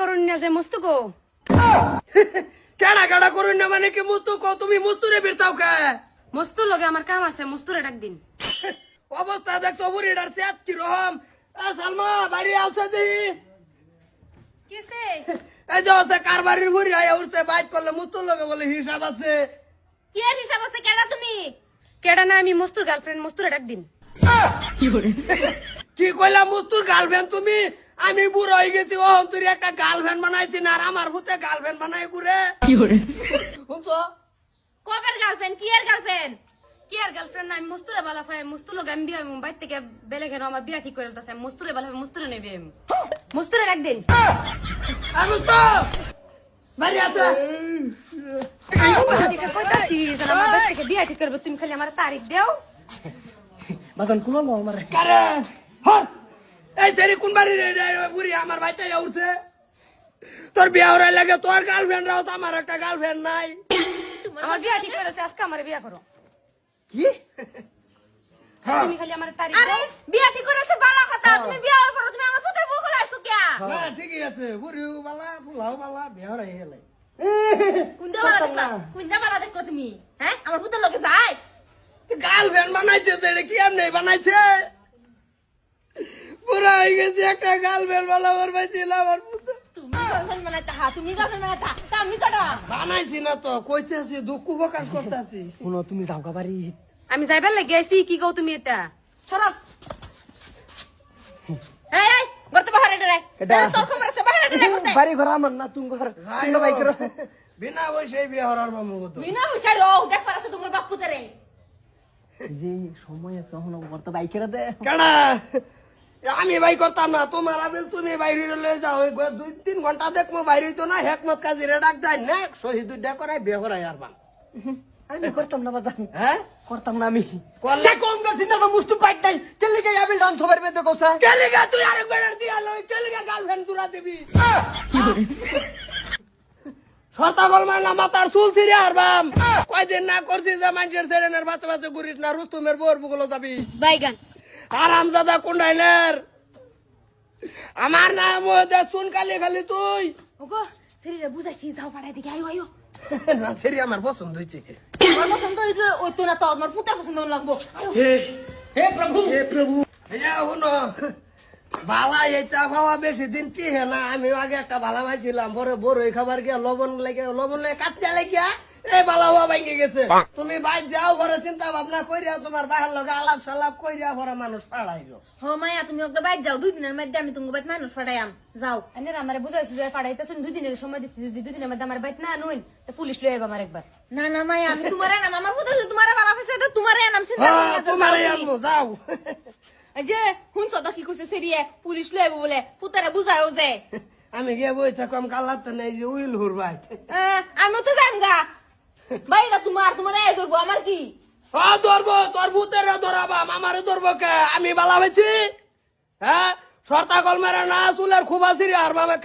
করুন না যে মস্তু কো কেডা কেডা করুন না মানে কি মুতু তুমি মুতুরে বিরতাও কে? মস্তু লগে আমার কাম আছে মস্তুরে ডাক দিন। অবস্থা দেখছ বুড়িটার সেত কি রকম সালমা বাড়ি আউছে দি। কিসে? এই যে আছে কার বাড়ির বুড়ি আয়া উঠছে বাইক করলে মুতুর লগে বলে হিসাব আছে। কি হিসাব আছে? কেডা তুমি? কেডা না আমি মস্তুর গার্লফ্রেন্ড মস্তুরে ডাক দিন। কি কইলা মুস্তুর গার্লফ্রেন্ড তুমি? আমি বুড়ো হয়ে গেছি ও তুই একটা গার্লফ্রেন্ড বানাইছি না আর আমার ভূতে গার্লফ্রেন্ড বানাই ঘুরে শুনছো? কবের গার্লফ্রেন্ড কি এর গার্লফ্রেন্ড কি গার্লফ্রেন্ড না আমি মস্তুরে বালা ফাই মস্তু লগে আমি বিয়া মুম্বাই থেকে বেলে গেল আমার বিয়া ঠিক করে দিতেছে মস্তুরে বালা মস্তুরে নেবে আমি মস্তুরে ডাক দিন। আমি তো বাড়ি আছে কইতাছি যে আমার থেকে বিয়া ঠিক করবে তুমি খালি আমার তারিখ দেও। বাজান কারে এই সেরি কোন বাড়ি বুড়ি আমার ভাইতে উঠছে? তোর বিয়া হরাই লাগে তোর গার্লফ্রেন্ড রাও তো আমার একটা গার্লফ্রেন্ড নাই। আমার বিয়া ঠিক করেছে আজকে আমার বিয়া করো। কি? হ্যাঁ। তুমি খালি আমার তারিখ আরে বিয়া ঠিক করেছে বালা কথা। তুমি বিয়া করো তুমি আমার পুতের বউ করে আইছো কে? হ্যাঁ ঠিকই আছে। বুড়িও বালা ফুলাও বালা বিয়া হরাই গেলে। কুন্দা বালা দেখলা? বালা তুমি হ্যাঁ? আমার পুতের লগে যায়। গার্লফ্রেন্ড বানাইছে সেটা কি এমনি বানাইছে? পুরা হয়ে গেছে একটা গার্লফ্রেন্ড বালা পাইছিল আমার তুমি গার্লফ্রেন্ড বানাইতা হা তুমি গার্লফ্রেন্ড বানাইতা তা আমি কটা বানাইছি না তো কইতেছি দুঃখ প্রকাশ করতেছি। শুনো তুমি যাও বাড়ি। আমি যাইবার লাগি আইছি কি কও তুমি এটা? সরব এই এই গর্তে বাহারে ডরে এটা- তোর খবর আছে বাহারে ডরে গর্তে বাড়ি ঘর আমার না তুমি ঘর তুমি বাইক করো বিনা পয়সায় বিয়ে হরার মামু কত বিনা হুশাই রো দেখ পারাছে তোমার বাপ পুতেরে। যে সময় আছে বাইকের দে। কেডা? আমি ভাই করতাম না তোমার আবেল তুমি বাইরে লয়ে যাও। ওই গ- দুই তিন ঘণ্টা দেখব বাইরে তো না হেকমত কাজী রে ডাক যায় না শহীদ উদ্যা করাই বিয়ে করাই আর বান। আমি করতাম না বাজান। হ্যাঁ? করতাম না আমি। করলে? কম গেছি না তো মুস্তু পাইট নাই। কেলি গে আমি ডান্স হবার বেদে কোসা কেলিগা তুই আরেক বেড়ার দিয়া লই কেলিগা গার্লফ্রেন্ড তুরা দিবি? সরতা বল না মাতার চুল ছিড়ে আর বাম। কয়দিন না করছিস যে মানুষের সেরেনের বাচ্চা বাচ্চা ঘুরিস না রুস্তুমের বোর বুগুলো যাবি? বাইগান আরাম দাদা কুন্ডাইলের। আমার নাম ওদের শুন খালি খালি তুই। ওগো শরীরে বুঝাইছি যাও পাড়াই দিকে আইও আইও না সেরি আমার পছন্দ হয়েছে আমার পছন্দ হইলে ওই তো না তো আমার পুতের পছন্দ লাগবো। হে হে প্রভু। হে প্রভু। ইয়া শুনো বালা এই চা খাওয়া বেশি দিন কি হে না আমি আগে একটা ভালা ভাইছিলাম পরে বড়ই খাবার গিয়া লবণ লেগে লবণ লেগে কাটতে লেগিয়া এই বালা হওয়া ভাঙ্গে গেছে। তুমি বাইর যাও ঘরে চিন্তা ভাবনা কইরা তোমার বাহার লগে আলাপ সালাপ কইরা পরে মানুষ পাড়াইলো হ মায়া তুমি ওকে বাইর যাও দুই দিনের মধ্যে আমি তোমাকে বাইত মানুষ পাঠাইয়াম যাও। এনে আমার বুঝাইছি যে পাঠাইতেছেন দুই দিনের সময় দিচ্ছি যদি দুই দিনের মধ্যে আমার বাইত না নইন তো পুলিশ লয়ে আইবা আমার একবার। না না মায়া আমি তোমার নাম আমার পুত্র তোমার বাবা ফেসে তো তোমার নাম চিন্তা হ্যাঁ তোমার আনব যাও। এই যে শুনছ তো কি কইছে সেরিয়ে পুলিশ লয়ে আইবো বলে পুতারে বুঝায়ও যে। আমি গিয়ে বই থাকম কালার তো নেই যে উইল হুর ভাই আহ, আমিও তো যাইম গা। বাইরা তোমার তোমার এই ধরবো, আমার কি? ও ধরবো, তোর ভূতের ধরাবা, আমারে ধরবো কে? আমি বালা হয়েছি? হ্যাঁ? সর্তা কলমের না, চুলের খুব আসিরি আর বাবা